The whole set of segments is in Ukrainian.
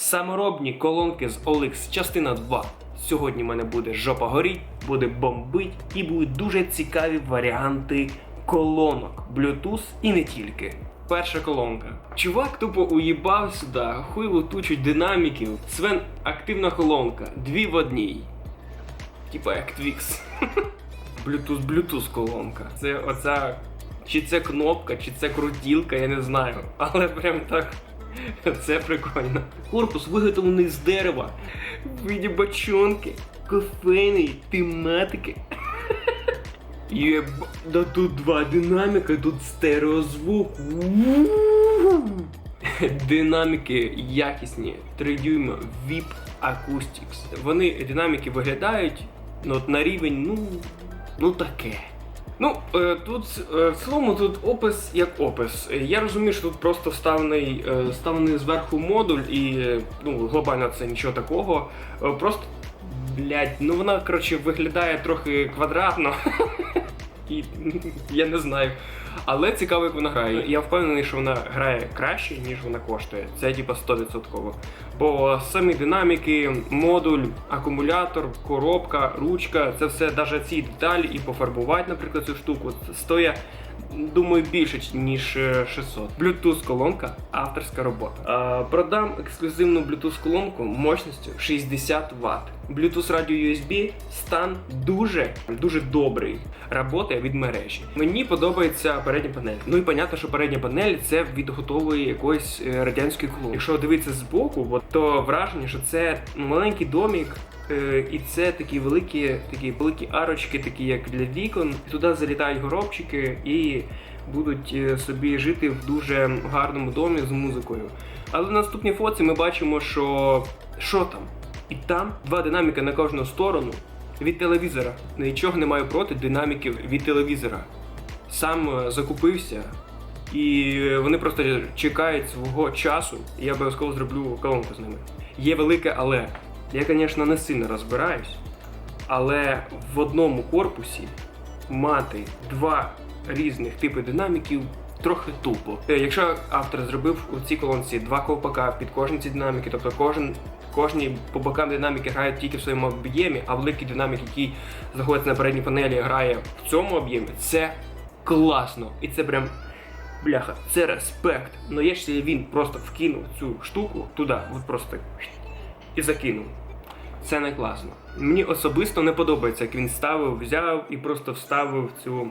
Саморобні колонки з OLX частина 2. Сьогодні в мене буде жопа горіть, буде бомбить і будуть дуже цікаві варіанти колонок, Bluetooth і не тільки. Перша колонка. Чувак тупо уїбав сюди, хуйву тучу динаміків. Свен активна колонка, дві в одній. Типа як Twix. Bluetooth, Bluetooth колонка. Це оця. Чи це кнопка, чи це крутілка, я не знаю. Але прям так. Це прикольно. Корпус виготовлений з дерева. В виді бочонки, кофейної тематики. Єба, да тут два динаміка, тут стереозвук. Динаміки якісні, 3 дюйма VIP Acoustics. Вони динаміки виглядають ну, от на рівень, ну, ну таке. Ну, е, тут е, в цілому тут опис як опис. Я розумію, що тут просто вставлений, е, вставлений зверху модуль, і ну, глобально це нічого такого. Просто, блядь, ну вона коротше виглядає трохи квадратно. І я не знаю. Але цікаво, як вона грає. Я впевнений, що вона грає краще, ніж вона коштує. Це типа 100%. Бо самі динаміки, модуль, акумулятор, коробка, ручка це все, навіть ці деталі і пофарбувати, наприклад, цю штуку, стоїть, думаю, більше ніж е, 600. Bluetooth колонка, авторська робота. Продам ексклюзивну Bluetooth колонку мощністю 60 Вт. Bluetooth радіо USB стан дуже дуже добрий. Работає від мережі. Мені подобається передня панель. Ну і понятно, що передня панель це від готової якоїсь е, радянської колонки. Якщо дивитися збоку, то враження, що це маленький домік. е, І це такі великі, такі великі арочки, такі як для вікон. Туди залітають горобчики і будуть е, собі жити в дуже гарному домі з музикою. Але в наступній фоці ми бачимо, що що там? І там два динаміки на кожну сторону від телевізора. Нічого не маю проти динаміків від телевізора. Сам е, закупився, і е, вони просто чекають свого часу, я обов'язково зроблю колонку з ними. Є велике але. Я, звісно, не сильно розбираюсь, але в одному корпусі мати два різних типи динаміків трохи тупо. Е, Якщо автор зробив у цій колонці два ковпака під кожні ці динаміки, тобто кожен. Кожні по бокам динаміки грають тільки в своєму об'ємі, а великий динамік, який знаходиться на передній панелі, грає в цьому об'ємі. Це класно. І це прям бляха, це респект. Ну якщо він просто вкинув цю штуку туди, от просто і закинув. Це не класно. Мені особисто не подобається, як він ставив, взяв і просто вставив цю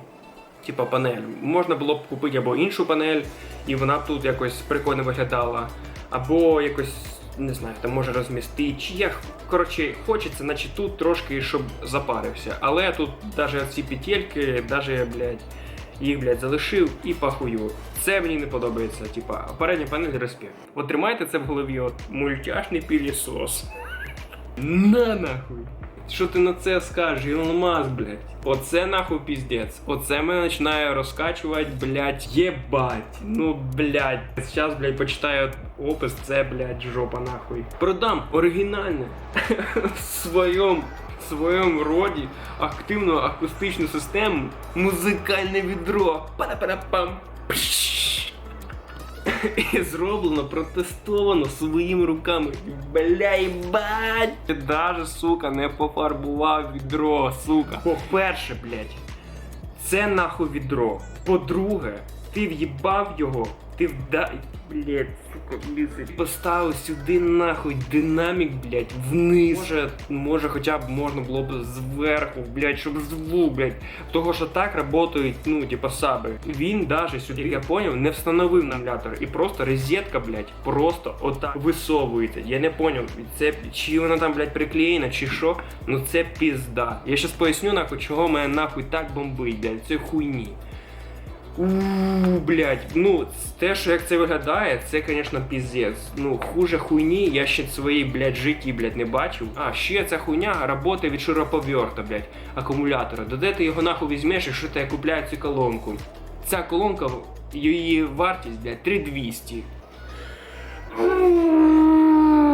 типа панель. Можна було б купити або іншу панель, і вона б тут якось прикольно виглядала, або якось. Не знаю, там може розмістити. Чи як, коротше, хочеться, наче тут трошки, щоб запарився. Але тут навіть ці петельки, навіть, блядь, їх, блядь, залишив і пахую. Це мені не подобається. Типа, передня панель респект. От тримайте це в голові, от мультяшний пілісос. На нахуй. Що ти на це скажеш, Ілон Маск, блядь? Оце нахуй піздець. Оце мене починає розкачувати, блядь, єбать. Ну, блядь. Зараз, блядь, почитаю опис, це, блядь, жопа нахуй. Продам оригінальне в своєму в своєму роді активну акустичну систему музикальне відро. Пара-пара-пам. Пшш. І зроблено, протестовано своїми руками. Бля, їбать! Ти даже, сука, не пофарбував відро, сука. По-перше, блядь, це нахуй відро. По-друге, ти в'їбав його, ти вдай. Блядь, сука. Поставив сюди нахуй динамік, блядь, вниз. Може, може хоча б можна було б зверху, блядь, щоб звук, блядь. Того, що так працюють, ну, типа саби. Він даже сюди, як я поняв, не встановив намлятор. І просто розетка, блядь, просто отак висовується. Я не поняв, це чи вона там, блядь, приклеєна, чи що. Ну це пізда. Я щас поясню нахуй, чого мене нахуй так бомбить, блядь, це хуйні. Ууу, блядь, ну те, що як це виглядає, це, звісно, піздець. Ну, хуже хуйні, я ще своїй, блядь, житті, блядь, не бачив. А, ще ця хуйня працює від шуруповерта, блядь, акумулятора. До де ти його нахуй візьмеш, якщо ти купляєш цю колонку? Ця колонка, її вартість, блядь, 3200.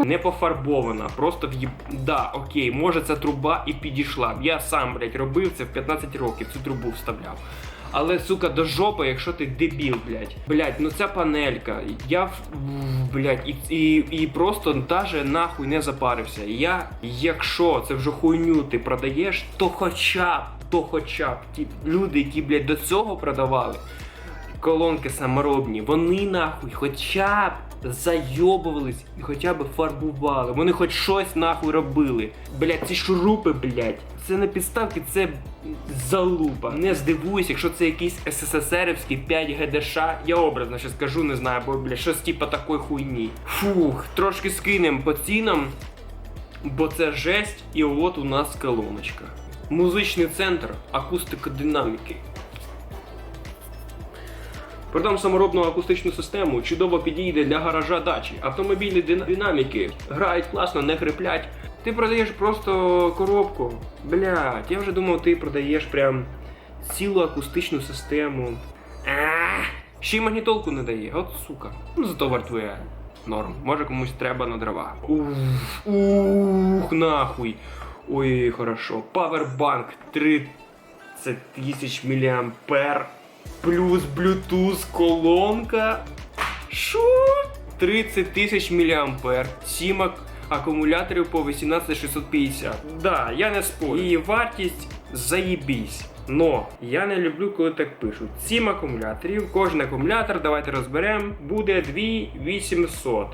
Не пофарбована, просто в'їб... Да, окей, може ця труба і підійшла. Я сам, блядь, робив це в 15 років, цю трубу вставляв. Але, сука, до жопи, якщо ти дебіл, блядь. Блядь, ну ця панелька. Я, блять блядь, і, і, і просто даже нахуй не запарився. Я, якщо це вже хуйню ти продаєш, то хоча б, то хоча б ті люди, які, блядь, до цього продавали, колонки саморобні, вони нахуй хоча б зайобувались і хоча б фарбували. Вони хоч щось нахуй робили. Блять, ці шурупи, блять. Це не підставки, це залупа. Не здивуюсь, якщо це якийсь СССРівський 5 ГДШ. Я образно ще скажу, не знаю, бо блядь, щось типа такої хуйні. Фух, трошки скинем по цінам, бо це жесть, і от у нас колоночка. Музичний центр, акустика динаміки. Продам саморобну акустичну систему, чудово підійде для гаража дачі. Автомобільні дина- динаміки грають класно, не хриплять. Ти продаєш просто коробку. Блядь, я вже думав, ти продаєш прям цілу акустичну систему. Ще й магнітолку не дає, от сука. Ну зато вартує норм. Може комусь треба на дрова. Ух, ух, нахуй. Ой, хорошо. Павербанк 30 тисяч мА плюс Bluetooth колонка. Що? 30 тисяч мА. 7 акумуляторів по 18650. Да, я не спорю. Її вартість заєбісь. Но я не люблю, коли так пишуть. 7 акумуляторів, кожен акумулятор, давайте розберемо, буде 2800.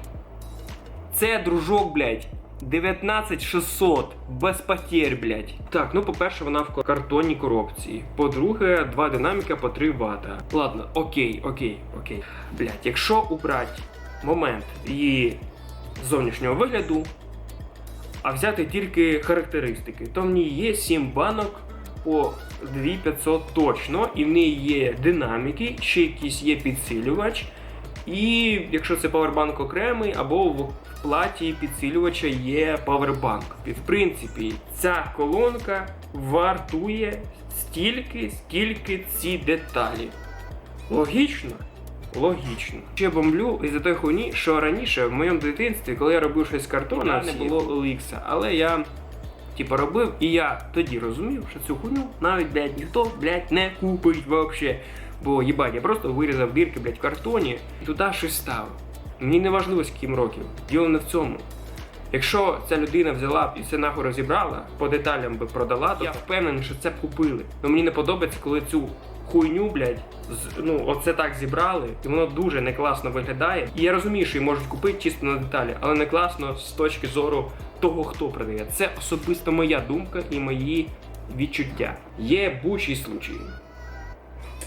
Це дружок, блядь. 19600 без потерь, блядь. Так, ну по-перше, вона в картонній коробці. По-друге, два динаміка по 3 Вт. Ладно, окей, окей, окей. Блядь, якщо убрати момент її зовнішнього вигляду, а взяти тільки характеристики, то в ній є 7 банок по 2500 точно, і в неї є динаміки, ще якийсь є підсилювач. І якщо це павербанк окремий, або в платі підсилювача є павербанк. І, В принципі, ця колонка вартує стільки, скільки ці деталі. Логічно? Логічно. Ще бомблю із-за той хуйні, що раніше в моєму дитинстві, коли я робив щось з картона, не було OLX, але я типа робив, і я тоді розумів, що цю хуйню навіть, блядь, ніхто, блядь, не купить вообще. Бо їбать, я просто вирізав дірки, блядь, в картоні і туди щось ставив. Мені не важливо, скільки їм років. Діло не в цьому. Якщо ця людина взяла б і все нахуй розібрала, по деталям би продала, то я впевнений, що це б купили. Но мені не подобається, коли цю хуйню, блядь, з- ну оце так зібрали, і воно дуже не класно виглядає. І я розумію, що її можуть купити чисто на деталі, але не класно з точки зору того, хто продає. Це особисто моя думка і мої відчуття. Є бучі случаї.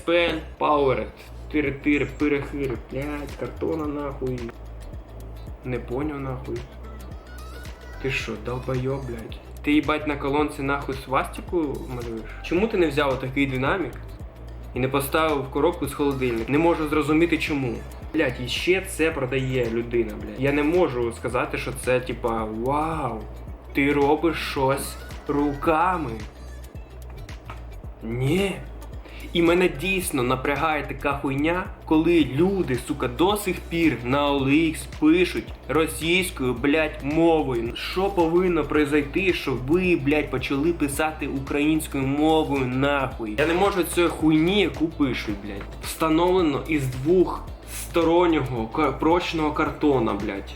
Спен, Powered, тири-тири, перехири, блядь, картона нахуй. Не поняв нахуй. Ти що, долбойоб, блядь? Ти їбать на колонці нахуй свастику малюєш? Чому ти не взяв такий динамік і не поставив в коробку з холодильника? Не можу зрозуміти чому. Блядь, і ще це продає людина, блядь. Я не можу сказати, що це типа вау, ти робиш щось руками. Ні. І мене дійсно напрягає така хуйня, коли люди, сука, до сих пір на OLX пишуть російською, блядь, мовою. Що повинно произойти, щоб ви, блядь, почали писати українською мовою нахуй? Я не можу цієї хуйні, яку пишуть, блядь. Встановлено із двох стороннього прочного картона, блядь.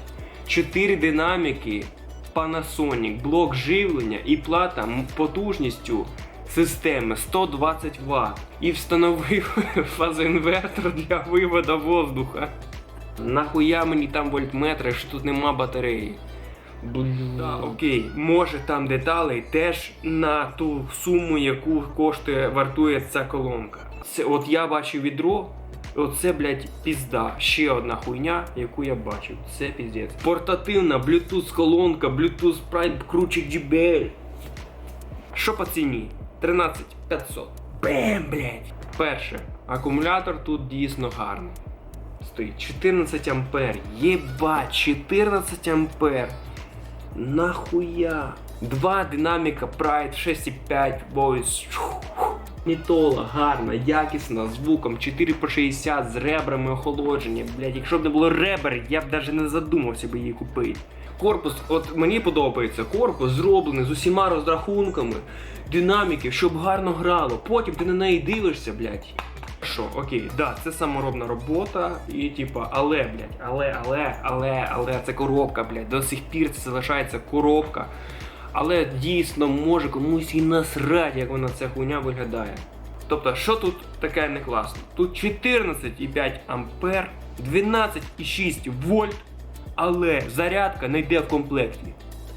Чотири динаміки, Panasonic, блок живлення і плата потужністю системи 120 Вт і встановив фазоінвертор для виводу воздуха. Нахуя мені там вольтметри, що тут нема батареї. Бля, окей, може там деталей теж на ту суму, яку коштує, вартує ця колонка. Це от я бачив відро, оце, блядь, пізда. Ще одна хуйня, яку я бачив. Це піздець. Портативна Bluetooth колонка, Bluetooth Prime круче JBL. Що по ціні? 13 500. Бем, блядь. Перше, акумулятор тут дійсно гарний. Стоїть 14 ампер. Єбать, 14 ампер. Нахуя? Два динаміка Pride 6.5 Voice. Нітола, гарна, якісна, звуком 4 по 60 з ребрами охолодження. Блять, якщо б не було ребер, я б навіть не задумався би її купити. Корпус, от мені подобається, корпус зроблений з усіма розрахунками, динаміки, щоб гарно грало. Потім ти на неї дивишся, блядь. Що, окей, да, це саморобна робота, і типа, але, блядь, але, але, але, але це коробка, блядь, до сих пір це залишається коробка. Але дійсно може комусь і насрать, як вона ця хуйня виглядає. Тобто, що тут таке не класно? Тут 14,5 ампер, 12,6 вольт, але зарядка не йде в комплекті.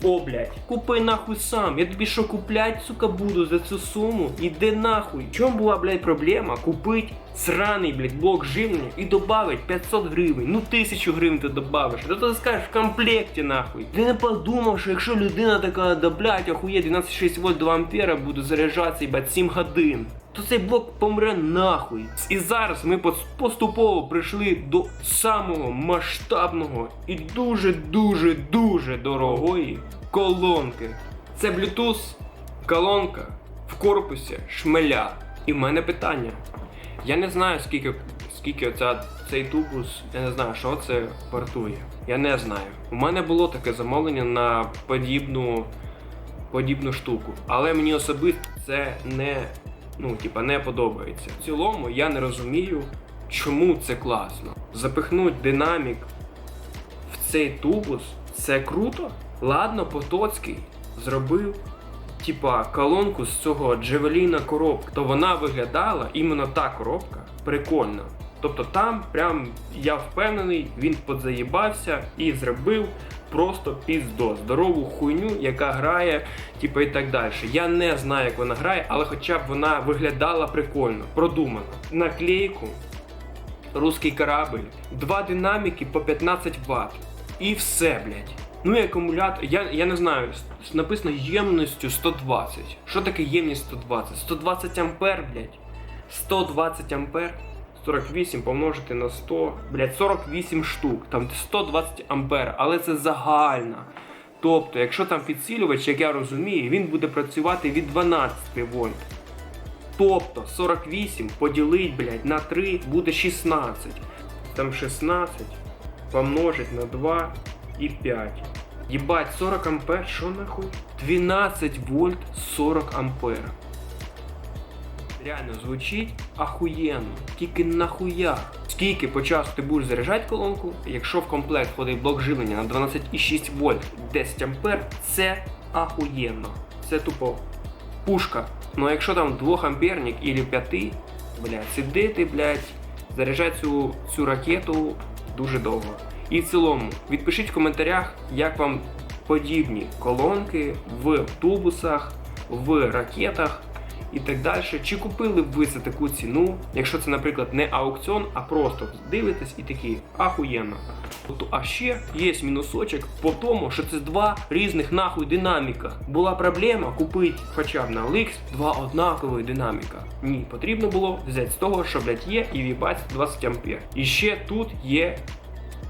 О, блядь, купи нахуй сам. Я тобі що куплять, сука, буду за цю суму? Іди нахуй. В чому була, блядь, проблема? Купить сраний, блядь, блок живлення і добавить 500 гривень. Ну тисячу гривень ти добавиш. То ти скажеш в комплекті нахуй. Ти не подумав, що якщо людина така, да блядь, охує 12,6 вольт 2 ампера буде заряджатися, їбать, 7 годин. То цей блок помре нахуй. І зараз ми поступово прийшли до самого масштабного і дуже дуже дуже дорогої колонки. Це Bluetooth колонка в корпусі шмеля. І в мене питання. Я не знаю, скільки, скільки оця, цей тубус, я не знаю, що це вартує. Я не знаю. У мене було таке замовлення на подібну, подібну штуку. Але мені особисто це не, ну, типа, не подобається. В цілому я не розумію, чому це класно. Запихнуть динамік в цей тубус це круто. Ладно, Потоцький зробив типа колонку з цього Джевеліна коробки, то вона виглядала іменно та коробка прикольно. Тобто там прям я впевнений, він подзаїбався і зробив просто піздо, здорову хуйню, яка грає, типу і так далі. Я не знаю, як вона грає, але хоча б вона виглядала прикольно, продумано. Наклейку, русський корабль, два динаміки по 15 Вт. І все, блядь. Ну і акумулятор, я, я не знаю, написано ємністю 120. Що таке ємність 120? 120 ампер, блядь. 120 ампер. 48 помножити на 100, блядь, 48 штук, там 120 ампер, але це загальна. Тобто, якщо там підсилювач, як я розумію, він буде працювати від 12 вольт. Тобто 48 поділить, блядь, на 3 буде 16. Там 16 помножить на 2 і 5. Єбать, 40 ампер, що нахуй? 12 вольт 40 ампер. Реально звучить ахуєнно. Тільки нахуя. Скільки по часу ти будеш заряджати колонку, якщо в комплект входить блок живлення на 12,6 вольт 10 ампер, це ахуєнно. Це тупо пушка. Ну а якщо там 2 амперник или 5, блядь, сидити, блядь, заряджати цю, цю ракету дуже довго. І в цілому, відпишіть в коментарях, як вам подібні колонки в тубусах, в ракетах і так далі. Чи купили б ви за таку ціну, якщо це, наприклад, не аукціон, а просто дивитесь і такі ахуєнно. А ще є мінусочок по тому, що це два різних нахуй динаміка. Була проблема купити хоча б на OLX два однакових динаміка. Ні, потрібно було взяти з того, що блядь, є і вібать 20 ампер. І ще тут є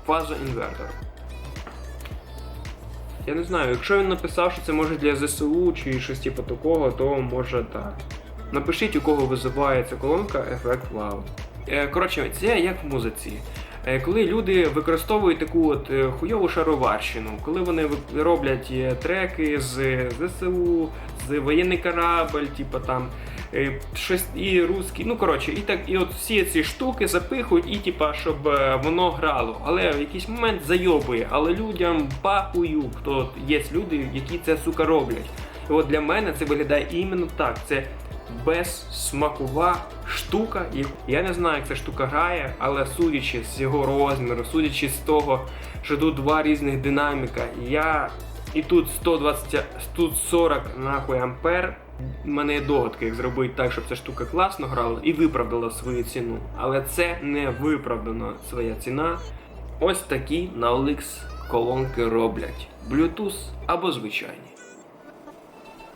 фазоінвертор. Я не знаю, якщо він написав, що це може для ЗСУ чи щось типу такого, то може так. Напишіть, у кого визиває ця колонка ефект вау. Коротше, це як в музиці. Е, Коли люди використовують таку от е, хуйову шароварщину, коли вони роблять е, треки з ЗСУ, з воєнний корабль, типу там щось і русський, ну коротше, і так, і от всі ці штуки запихують, і типа, щоб е, воно грало. Але в якийсь момент зайобує, але людям пахую, хто є люди, які це сука роблять. І от для мене це виглядає іменно так. Це безсмакова штука. Я не знаю, як ця штука грає, але судячи з його розміру, судячи з того, що тут два різних динаміка, я і тут 120, тут 40 нахуй ампер. У мене є догадки, як зробити так, щоб ця штука класно грала і виправдала свою ціну. Але це не виправдана своя ціна. Ось такі на OLX колонки роблять. Bluetooth або звичайні.